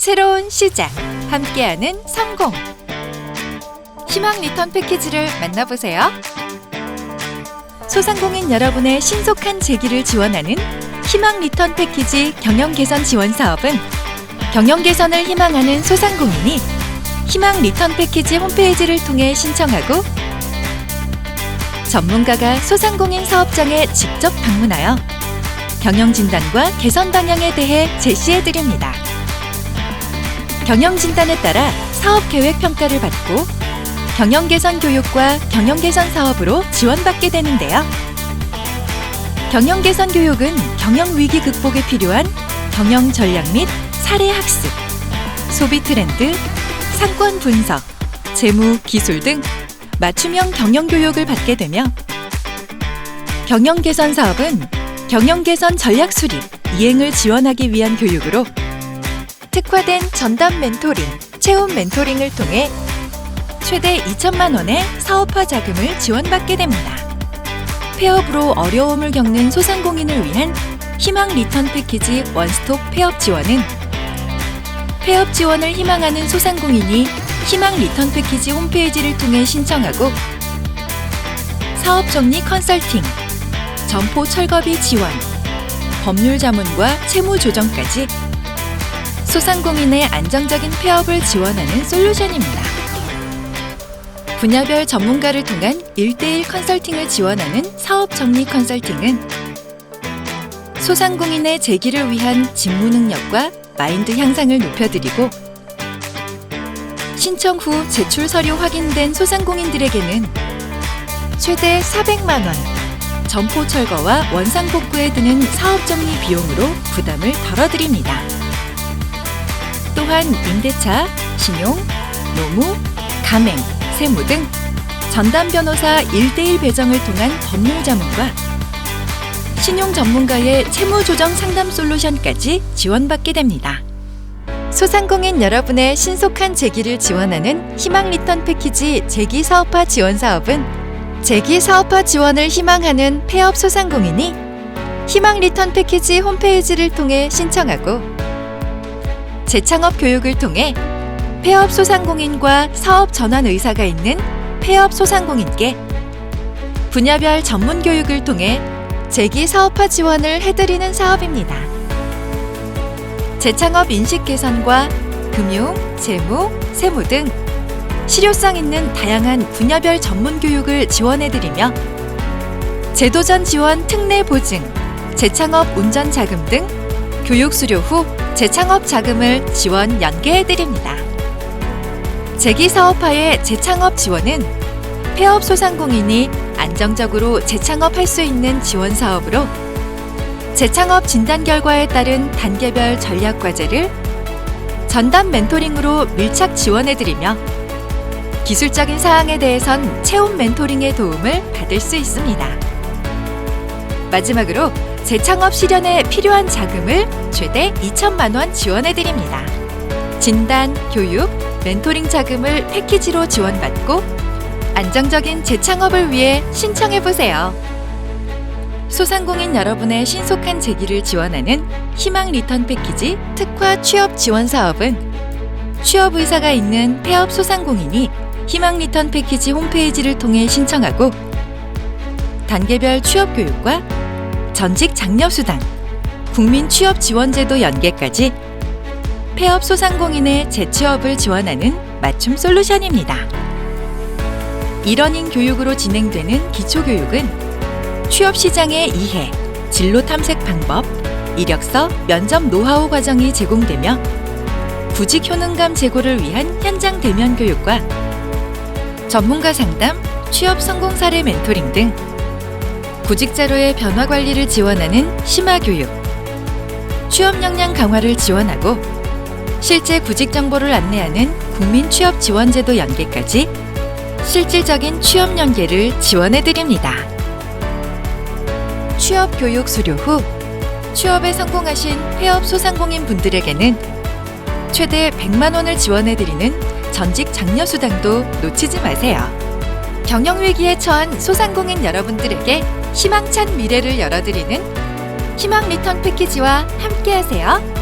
새로운 시작 함께하는 성공 희망 리턴 패키지를 만나보세요. 소상공인 여러분의 신속한 재기를 지원하는 희망 리턴 패키지 경영 개선 지원 사업은 경영 개선을 희망하는 소상공인이 희망 리턴 패키지 홈페이지를 통해 신청하고 전문가가 소상공인 사업장에 직접 방문하여 경영 진단과 개선 방향에 대해 제시해 드립니다. 경영 진단에 따라 사업 계획 평가를 받고 경영 개선 교육과 경영 개선 사업으로 지원받게 되는데요. 경영 개선 교육은 경영 위기 극복에 필요한 경영 전략 및 사례 학습, 소비 트렌드, 상권 분석, 재무, 기술 등 맞춤형 경영 교육을 받게 되며 경영 개선 사업은 경영 개선 전략 수립, 이행을 지원하기 위한 교육으로 특화된 전담 멘토링, 체험 멘토링을 통해 최대 2천만 원의 사업화 자금을 지원받게 됩니다. 폐업으로 어려움을 겪는 소상공인을 위한 희망 리턴 패키지 원스톱 폐업 지원은 폐업 지원을 희망하는 소상공인이 희망 리턴 패키지 홈페이지를 통해 신청하고 사업 정리 컨설팅, 점포 철거비 지원, 법률 자문과 채무 조정까지 소상공인의 안정적인 폐업을 지원하는 솔루션입니다. 분야별 전문가를 통한 1대1 컨설팅을 지원하는 사업 정리 컨설팅은 소상공인의 재기를 위한 직무 능력과 마인드 향상을 높여드리고 신청 후 제출 서류 확인된 소상공인들에게는 최대 400만 원 점포 철거와 원상 복구에 드는 사업 정리 비용으로 부담을 덜어드립니다. 또한 임대차, 신용, 노무, 가맹, 세무 등 전담 변호사 1대1 배정을 통한 법률 자문과 신용 전문가의 채무 조정 상담 솔루션까지 지원받게 됩니다. 소상공인 여러분의 신속한 재기를 지원하는 희망 리턴 패키지 재기 사업화 지원 사업은 재기 사업화 지원을 희망하는 폐업 소상공인이 희망 리턴 패키지 홈페이지를 통해 신청하고 재창업 교육을 통해 폐업 소상공인과 사업 전환 의사가 있는 폐업 소상공인께 분야별 전문 교육을 통해 재기 사업화 지원을 해드리는 사업입니다. 재창업 인식 개선과 금융, 재무, 세무 등 실효성 있는 다양한 분야별 전문 교육을 지원해드리며 제도전 지원 특례 보증, 재창업 운전 자금 등 교육 수료 후 재창업 자금을 지원 연계해 드립니다. 재기 사업화의 재창업 지원은 폐업 소상공인이 안정적으로 재창업할 수 있는 지원 사업으로 재창업 진단 결과에 따른 단계별 전략 과제를 전담 멘토링으로 밀착 지원해 드리며 기술적인 사항에 대해선 체험 멘토링의 도움을 받을 수 있습니다. 마지막으로 재창업 실현에 필요한 자금을 최대 2천만 원 지원해 드립니다. 진단, 교육, 멘토링 자금을 패키지로 지원받고 안정적인 재창업을 위해 신청해 보세요. 소상공인 여러분의 신속한 재기를 지원하는 희망 리턴 패키지 특화 취업 지원 사업은 취업 의사가 있는 폐업 소상공인이 희망 리턴 패키지 홈페이지를 통해 신청하고 단계별 취업 교육과 전직 장려 수당, 국민 취업 지원제도 연계까지 폐업 소상공인의 재취업을 지원하는 맞춤 솔루션입니다. 이러닝 교육으로 진행되는 기초 교육은 취업 시장의 이해, 진로 탐색 방법, 이력서, 면접 노하우 과정이 제공되며 구직 효능감 제고를 위한 현장 대면 교육과 전문가 상담, 취업 성공 사례 멘토링 등 구직자로의 변화 관리를 지원하는 심화 교육, 취업 역량 강화를 지원하고 실제 구직 정보를 안내하는 국민 취업 지원제도 연계까지 실질적인 취업 연계를 지원해 드립니다. 취업 교육 수료 후 취업에 성공하신 폐업 소상공인 분들에게는 최대 100만 원을 지원해 드리는 전직 장려 수당도 놓치지 마세요. 경영 위기에 처한 소상공인 여러분들에게 희망찬 미래를 열어드리는 희망 리턴 패키지와 함께하세요.